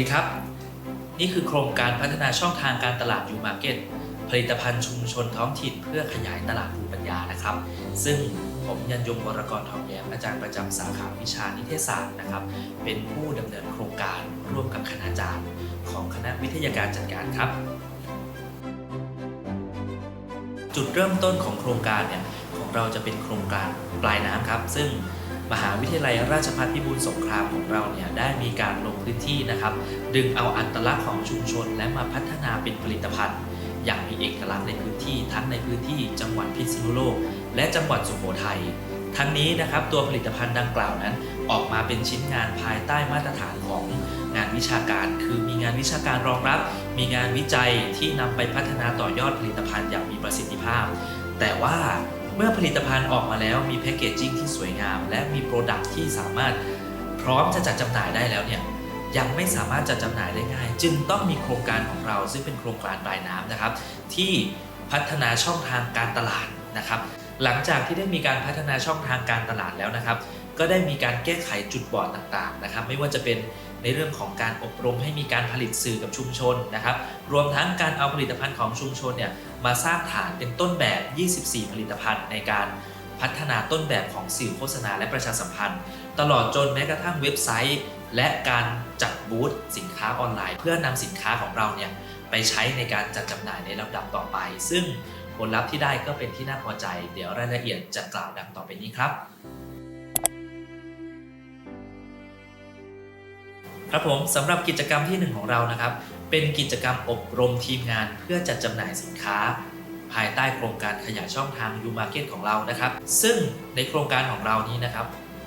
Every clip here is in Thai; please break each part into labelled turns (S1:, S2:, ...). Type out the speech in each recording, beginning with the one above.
S1: ดีครับ นี่คือโครงการพัฒนาช่องทางการตลาดยูมาร์เก็ตผลิตภัณฑ์ชุมชนท้องถิ่นเพื่อขยายตลาดภูมิปัญญานะครับ ซึ่งผมยันยงวรกรทองแย้มอาจารย์ประจำสาขาวิชานิเทศศาสตร์นะครับ เป็นผู้ดำเนินโครงการร่วมกับคณาจารย์ ของคณะวิทยาการจัดการครับ จุดเริ่มต้นของโครงการเนี่ยของเราจะเป็นโครงการปลายน้ำครับ ซึ่ง มหาวิทยาลัยราชภัฏพิบูลสงครามของเราเนี่ยได้มีการลงพื้นที่นะครับ ดึงเอาอัตลักษณ์ของชุมชน และมาพัฒนาเป็นผลิตภัณฑ์ อย่างมีเอกลักษณ์ในพื้นที่ ทั้งในพื้นที่จังหวัดพิษณุโลก และจังหวัดสุโขทัยทั้งนี้นะครับตัวผลิตภัณฑ์ดังกล่าวนั้น ออกมาเป็นชิ้นงานภายใต้มาตรฐานของงานวิชาการ คือมีงานวิชาการรองรับ มีงานวิจัยที่นำไปพัฒนาต่อยอดผลิตภัณฑ์อย่างมีประสิทธิภาพ แต่ว่า มื่อผลิตภัณฑ์ออกมาแล้วมีแพคเกจจิ้งที่สวยงาม และมีโปรดักที่สามารถพร้อมจะจัดจำหน่ายได้แล้วเนี่ยยังไม่สามารถจัดจำหน่ายได้ง่าย จึงต้องมีโครงการของเรา ซึ่งเป็นโครงการปลายน้ำนะครับ ที่พัฒนาช่องทางการตลาดนะครับ หลังจากที่ได้มีการพัฒนาช่องทางการตลาดแล้วนะครับ ก็ได้มีการแก้ไขจุดบอดต่างๆนะครับ ไม่ว่าจะเป็น ในเรื่องของการอบรมให้มีการผลิตสื่อกับชุมชนนะครับ รวมทั้งการเอาผลิตภัณฑ์ของชุมชนเนี่ยมาสร้างฐานเป็นต้นแบบ 24 ผลิตภัณฑ์ในการพัฒนาต้นแบบของสื่อโฆษณาและประชาสัมพันธ์ ตลอดจนแม้กระทั่งเว็บไซต์ และการจัดบูธสินค้าออนไลน์ เพื่อนำสินค้าของเราเนี่ยไปใช้ในการจัดจำหน่ายในลำดับต่อไป ซึ่งผลลัพธ์ที่ได้ก็เป็นที่น่าพอใจ เดี๋ยวรายละเอียดจะกล่าวดังต่อไปนี้ครับ ครับผมสำหรับกิจกรรมที่หนึ่งของเรานะครับ เป็นกิจกรรมอบรมทีมงานเพื่อจัดจำหน่ายสินค้า ภายใต้โครงการขยายช่องทาง U Market ของเรานะครับ ซึ่งในโครงการของเรานี้นะครับ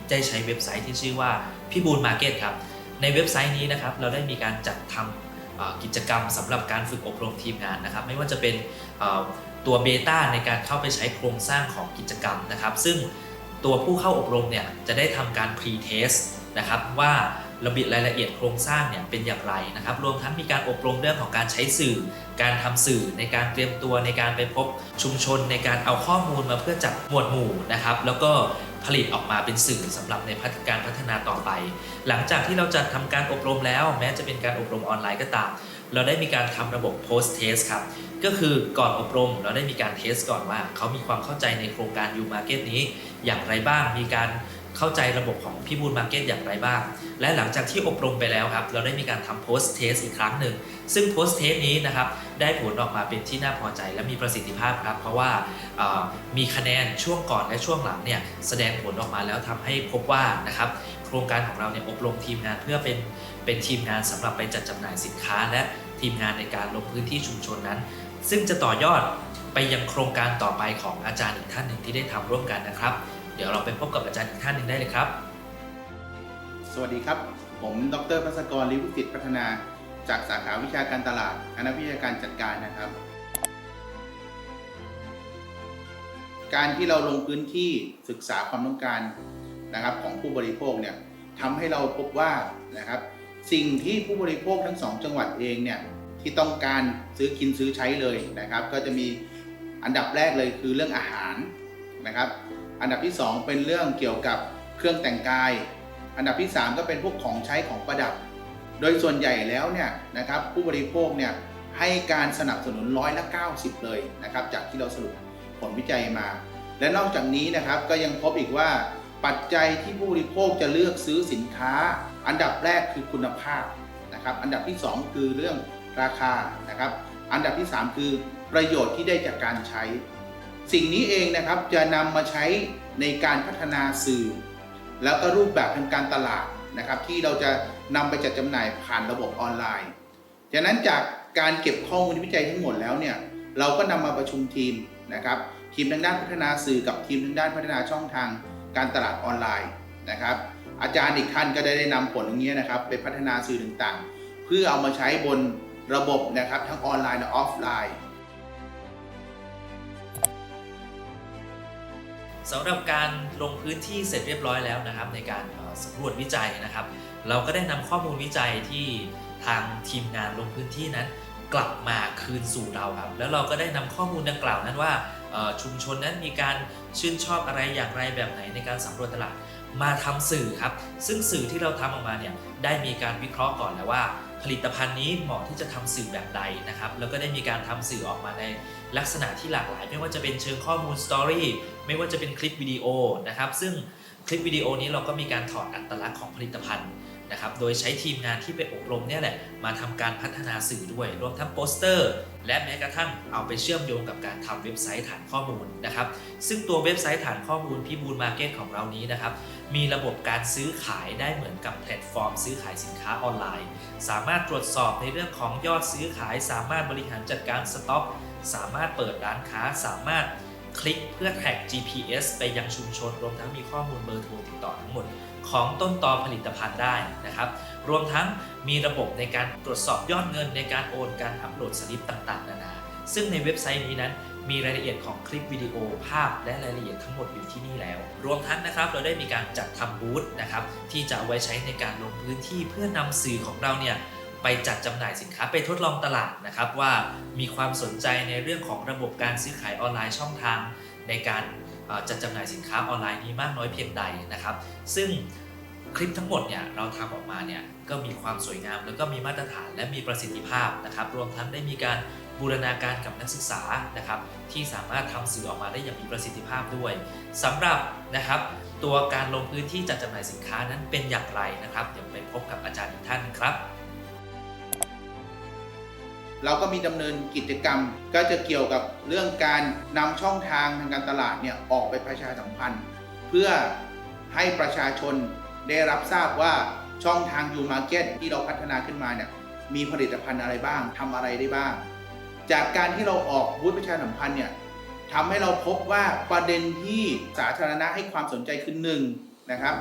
S1: ได้ใช้เว็บไซต์ที่ชื่อว่าพี่บูลมาร์เก็ตครับในเว็บไซต์นี้นะครับเราได้มีการจัดทำกิจกรรมสำหรับการฝึกอบรมทีมงานนะครับ ไม่ว่าจะเป็นตัวเบต้าในการเข้าไปใช้โครงสร้างของกิจกรรมนะครับ ซึ่งตัวผู้เข้าอบรมเนี่ยจะได้ทำการ pre-test นะครับว่า ระเบียบรายละเอียดโครงสร้างเนี่ยเป็นอย่างไรนะครับ รวมทั้งมีการอบรมเรื่องของการใช้สื่อ การทำสื่อในการเตรียมตัวในการไปพบชุมชน ในการเอาข้อมูลมาเพื่อจัดหมวดหมู่นะครับ แล้วก็ผลิตออกมาเป็นสื่อสำหรับในพัฒการพัฒนาต่อไป หลังจากที่เราจัดทำการอบรมแล้ว แม้จะเป็นการอบรมออนไลน์ก็ตาม เราได้มีการทำระบบ post test ครับก็คือก่อนอบรมเราได้มีการเทสก่อนว่าเขามีความเข้าใจในโครงการ U Market นี้อย่างไรบ้าง มีการ เข้าใจระบบของพี่บูลมาร์เก็ตอย่างไรบ้าง และหลังจากที่อบรมไปแล้วครับ เราได้มีการทำ post test อีกครั้งหนึ่ง ซึ่ง post test นี้นะครับ ได้ผลออกมาเป็นที่น่าพอใจและมีประสิทธิภาพครับ เพราะว่ามีคะแนนช่วงก่อนและช่วงหลังเนี่ยแสดงผลออกมาแล้วทำให้พบว่านะครับโครงการของเราเนี่ยอบรมทีมงานเพื่อเป็นเป็นทีมงานสำหรับไปจัดจำหน่ายสินค้า และทีมงานในการลงพื้นที่ชุมชนนั้น ซึ่งจะต่อยอดไปยังโครงการต่อไปของอาจารย์อีกท่านหนึ่งที่ได้ทำร่วมกันนะครับ เดี๋ยวเราไปพบกับอาจารย์อีกท่านหนึ่งได้เลยครับ
S2: สวัสดีครับ ผมดรพัศกรลิวุฒิตพัฒนา จากสาขาวิชาการตลาดคณะวิชาการจัดการนะครับ การที่เราลงพื้นที่ศึกษาความต้องการนะครับของผู้บริโภคเนี่ยทำให้เราพบว่านะครับ สิ่งที่ผู้บริโภคทั้งสองจังหวัดเองเนี่ยที่ต้องการซื้อกินซื้อใช้เลยนะครับ ก็จะมีอันดับแรกเลยคือเรื่องอาหารนะครับ อันดับที่ 2 เป็นเรื่องเกี่ยวกับเครื่องแต่งกาย อันดับที่ 3 ก็เป็นพวกของใช้ของประดับ โดยส่วนใหญ่แล้วเนี่ยนะครับผู้บริโภคเนี่ยให้การสนับสนุนร้อยละ90 เลยนะครับจากที่เราสรุปผลวิจัยมา และนอกจากนี้นะครับก็ยังพบอีกว่าปัจจัยที่ผู้บริโภคจะเลือกซื้อสินค้า อันดับแรกคือคุณภาพนะครับอันดับที่ 2 คือเรื่องราคานะครับอันดับที่ 3 คือประโยชน์ที่ได้จากการใช้ สิ่งนี้เองนะครับจะนำมาใช้ในการพัฒนาสื่อ แล้วก็รูปแบบทางการตลาดนะครับ ที่เราจะนำไปจัดจำหน่ายผ่านระบบออนไลน์จากนั้นจากการเก็บข้อมูลวิจัยทั้งหมดแล้วเนี่ยเราก็นำมาประชุมทีมนะครับ ทีมทางด้านพัฒนาสื่อกับทีมทางด้านพัฒนาช่องทางการตลาดออนไลน์นะครับ อาจารย์อีกท่านก็ได้ได้นำผลตรงนี้นะครับไปพัฒนาสื่อต่างๆ เพื่อเอามาใช้บนระบบนะครับทั้งออนไลน์และออฟไลน์
S1: สำหรับการลงพื้นที่เสร็จเรียบร้อยแล้วนะครับ ในการสำรวจวิจัยนะครับ เราก็ได้นำข้อมูลวิจัยที่ทางทีมงานลงพื้นที่นั้น กลับมาคืนสู่เราครับ แล้วเราก็ได้นำข้อมูลดังกล่าวนั้นว่าชุมชนนั้นมีการชื่นชอบอะไรอย่างไรแบบไหนในการสำรวจตลาดมาทำสื่อครับ ซึ่งสื่อที่เราทำออกมาเนี่ยได้มีการวิเคราะห์ก่อนแล้วว่า ผลิตภัณฑ์นี้เหมาะที่จะทำสื่อแบบใดนะครับ แล้วก็ได้มีการทำสื่อออกมาในลักษณะที่หลากหลาย ไม่ว่าจะเป็นเชิงข้อมูลสตอรี่ไม่ว่าจะเป็นคลิปวิดีโอนะครับ ซึ่งคลิปวิดีโอนี้เราก็มีการถอดอัตลักษณ์ของผลิตภัณฑ์ นะครับ โดยใช้ทีมงานที่ไปอบรมเนี่ยแหละมาทำการพัฒนาสื่อด้วย รวมทั้งโปสเตอร์ และแม้กระทั่งเอาไปเชื่อมโยงกับการทำเว็บไซต์ฐานข้อมูลนะครับ ซึ่งตัวเว็บไซต์ฐานข้อมูลพี่บูลมาร์เก็ตของเรานี้นะครับ มีระบบการซื้อขายได้เหมือนกับแพลตฟอร์ม ซื้อขายสินค้าออนไลน์ สามารถตรวจสอบในเรื่องของยอดซื้อขาย สามารถบริหารจัดการสต็อก สามารถเปิดร้านค้า สามารถ คลิกเพื่อแท็ก GPS ไปยังชุมชน รวมทั้งมีข้อมูลเบอร์โทรติดต่อทั้งหมด ของต้นตอผลิตภัณฑ์ได้นะครับ รวมทั้งมีระบบในการตรวจสอบยอดเงินในการโอนการอัปโหลดสลิปต่างๆ นานา ซึ่งในเว็บไซต์นี้นั้นมีรายละเอียดของคลิปวิดีโอภาพและรายละเอียดทั้งหมดอยู่ที่นี่แล้ว รวมทั้งนะครับเราได้มีการจัดทำบูธนะครับที่จะเอาไว้ใช้ในการลงพื้นที่เพื่อนำสื่อของเราเนี่ย ไปจัดจำหน่ายสินค้าไปทดลองตลาดนะครับ ว่ามีความสนใจในเรื่องของระบบการซื้อขายออนไลน์ช่องทาง ในการจัดจำหน่ายสินค้าออนไลน์นี้มากน้อยเพียงใดนะครับ ซึ่งคลิปทั้งหมดเนี่ยเราทำออกมาเนี่ยก็มีความสวยงาม แล้วก็มีมาตรฐานและมีประสิทธิภาพนะครับ รวมทั้งได้มีการบูรณาการกับนักศึกษานะครับ ที่สามารถทำสื่อออกมาได้อย่างมีประสิทธิภาพด้วยสำหรับนะครับตัวการลงพื้นที่จัดจำหน่ายสินค้านั้นเป็นอย่างไรนะครับ เดี๋ยวไปพบกับอาจารย์อีกท่านครับ
S2: เราก็มีดำเนินกิจกรรม ก็จะเกี่ยวกับเรื่องการนำช่องทางทางการตลาดเนี่ยออกไปประชาสัมพันธ์ เพื่อให้ประชาชนได้รับทราบว่าช่องทาง U Market ที่เราพัฒนาขึ้นมาเนี่ยมีผลิตภัณฑ์อะไรบ้างทำอะไรได้บ้าง จากการที่เราออกบูธประชาสัมพันธ์เนี่ยทำให้เราพบว่าประเด็นที่สาธารณะให้ความสนใจคือหนึ่งนะครับ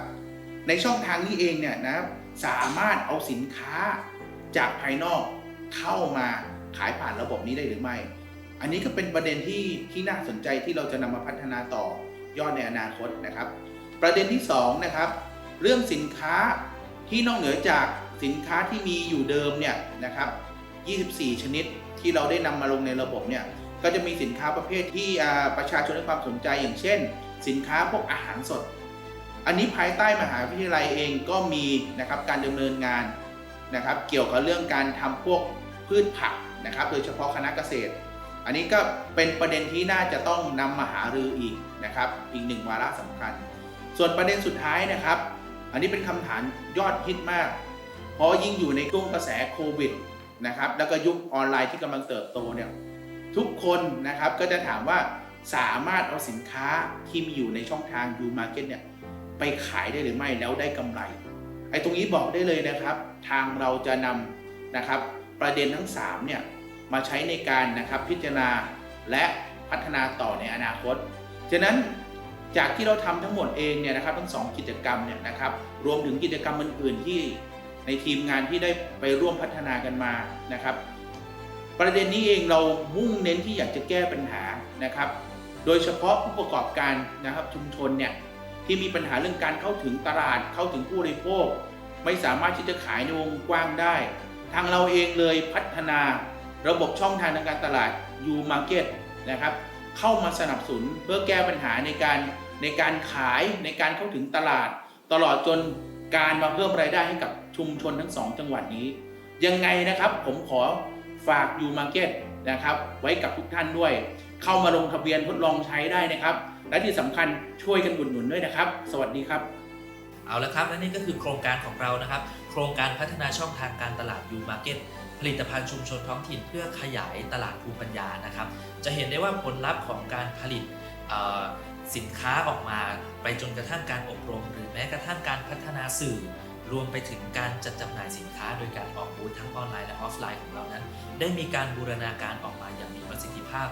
S2: ในช่องทางนี้เองเนี่ยนะครับสามารถเอาสินค้าจากภายนอกเข้ามา ขายผ่านระบบนี้ได้หรือไม่ อันนี้ก็เป็นประเด็นที่ที่น่าสนใจที่เราจะนำมาพัฒนาต่อยอดในอนาคตนะครับ ประเด็นที่สองนะครับเรื่องสินค้าที่นอกเหนือจากสินค้าที่มีอยู่เดิมเนี่ยนะครับ 24 ชนิดที่เราได้นำมาลงในระบบเนี่ยก็จะมีสินค้าประเภทที่ประชาชนให้ความสนใจอย่างเช่น สินค้าพวกอาหารสด อันนี้ภายใต้มหาวิทยาลัยเองก็มีนะครับการดำเนินงานนะครับ เกี่ยวกับเรื่องการทำพวกพืชผัก นะครับ โดยเฉพาะคณะเกษตร อันนี้ก็เป็นประเด็นที่น่าจะต้องนำมาหารืออีกนะครับ อีกหนึ่งวาระสำคัญ ส่วนประเด็นสุดท้ายนะครับ อันนี้เป็นคำถามยอดฮิตมาก เพราะยิ่งอยู่ในช่วงกระแสโควิดนะครับ แล้วก็ยุคออนไลน์ที่กำลังเติบโตเนี่ย ทุกคนนะครับก็จะถามว่าสามารถเอาสินค้าที่มีอยู่ในช่องทาง U Market เนี่ยไปขายได้หรือไม่แล้วได้กำไร ไอ้ตรงนี้บอกได้เลยนะครับ ทางเราจะนำนะครับ ประเด็นทั้ง3เนี่ยมาใช้ในการนะครับพิจารณาและพัฒนาต่อในอนาคต ฉะนั้นจากที่เราทำทั้งหมดเองเนี่ยนะครับทั้งสองกิจกรรมเนี่ยนะครับรวมถึงกิจกรรมอื่นๆที่ในทีมงานที่ได้ไปร่วมพัฒนากันมานะครับ ประเด็นนี้เองเรามุ่งเน้นที่อยากจะแก้ปัญหานะครับ โดยเฉพาะผู้ประกอบการนะครับชุมชนเนี่ยที่มีปัญหาเรื่องการเข้าถึงตลาดเข้าถึงผู้บริโภค ไม่สามารถที่จะขายในวงกว้างได้ ทางเราเองเลยพัฒนาระบบช่องทางทางการตลาด U Market นะครับ เข้ามาสนับสนุนเพื่อแก้ปัญหาในการในการขายในการเข้าถึงตลาด ตลอดจนการมาเพิ่มรายได้ให้กับชุมชนทั้งสองจังหวัดนี้ ยังไงนะครับผมขอฝาก U Market นะครับ ไว้กับทุกท่านด้วย เข้ามาลงทะเบียนทดลองใช้ได้นะครับ และที่สำคัญช่วยกันอุดหนุนด้วยนะครับ สวัสดีครับ
S1: เอาละครับและนี่ก็คือโครงการของเรานะครับ โครงการพัฒนาช่องทางการตลาด U Market ผลิตภัณฑ์ชุมชนท้องถิ่นเพื่อขยายตลาดภูมิปัญญานะครับ จะเห็นได้ว่าผลลัพธ์ของการผลิตสินค้าออกมาไปจนกระทั่งการอบรม หรือแม้กระทั่งการพัฒนาสื่อ รวมไปถึงการจัดจำหน่ายสินค้า โดยการออกบูธทั้งออนไลน์และออฟไลน์ของเรานั้น ได้มีการบูรณาการออกมาอย่างมีประสิทธิภาพ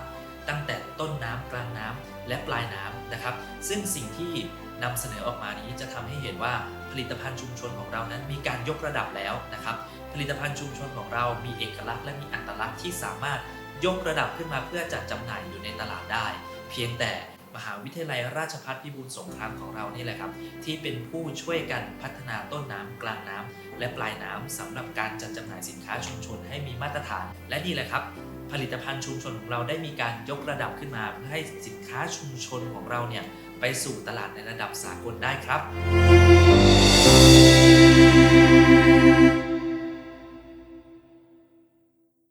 S1: ตั้งแต่ต้นน้ำกลางน้ำและปลายน้ำนะครับ ซึ่งสิ่งที่นำเสนอออกมานี้จะทำให้เห็นว่าผลิตภัณฑ์ชุมชนของเรานั้นมีการยกระดับแล้วนะครับ ผลิตภัณฑ์ชุมชนของเรามีเอกลักษณ์และมีอัตลักษณ์ที่สามารถยกระดับขึ้นมาเพื่อจัดจำหน่ายอยู่ในตลาดได้ เพียงแต่มหาวิทยาลัยราชภัฏพิบูลสงครามของเรานี่แหละครับ ที่เป็นผู้ช่วยกันพัฒนาต้นน้ำกลางน้ำและปลายน้ำสำหรับการจัดจำหน่ายสินค้าชุมชนให้มีมาตรฐาน และนี่แหละครับ ผลิตภัณฑ์ชุมชนของเราได้มีการยกระดับขึ้นมาเพื่อให้สินค้าชุมชนของเราเนี่ยไปสู่ตลาดในระดับสากลได้ครับ